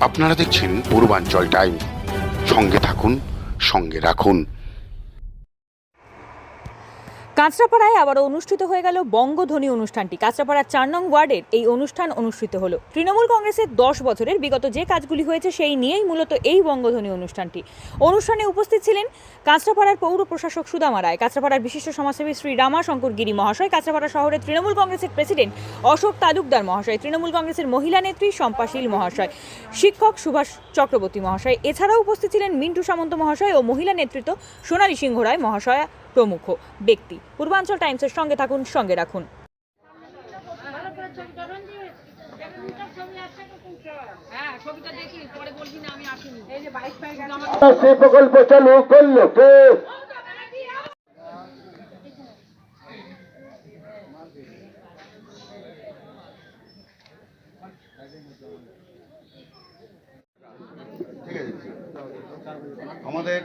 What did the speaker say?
আপনারা দেখছেন পূর্বাঞ্চল টাইম। সঙ্গে থাকুন সঙ্গে রাখুন। কাঁচরাপাড়ায় আবারও অনুষ্ঠিত হয়ে গেল বঙ্গধ্বনি অনুষ্ঠানটি। কাঁচরাপাড়ার চার নং ওয়ার্ডের এই অনুষ্ঠান অনুষ্ঠিত হলো। তৃণমূল কংগ্রেসের দশ বছরের বিগত যে কাজগুলি হয়েছে, সেই নিয়েই মূলত এই বঙ্গধ্বনি অনুষ্ঠানটি। অনুষ্ঠানে উপস্থিত ছিলেন কাঁচরাপাড়ার পৌর প্রশাসক সুদামা রায়, কাঁচরাপাড়ার বিশিষ্ট সমাজসেবী শ্রী রামা শঙ্কর গিরি মহাশয়, কাঁচরাপাড়া শহরের তৃণমূল কংগ্রেসের প্রেসিডেন্ট অশোক তালুকদার মহাশয়, তৃণমূল কংগ্রেসের মহিলা নেত্রী শম্পাশীল মহাশয়, শিক্ষক সুভাষ চক্রবর্তী মহাশয়। এছাড়াও উপস্থিত ছিলেন মিন্টু সামন্ত মহাশয় ও মহিলা নেতৃত্ব সোনালী সিংহ রায় মহাশয়া। প্রমুখ ব্যক্তি। পূর্বাঞ্চল টাইমসের সঙ্গে থাকুন সঙ্গে রাখুন। সে প্রকল্প চালু করল কে? আমাদের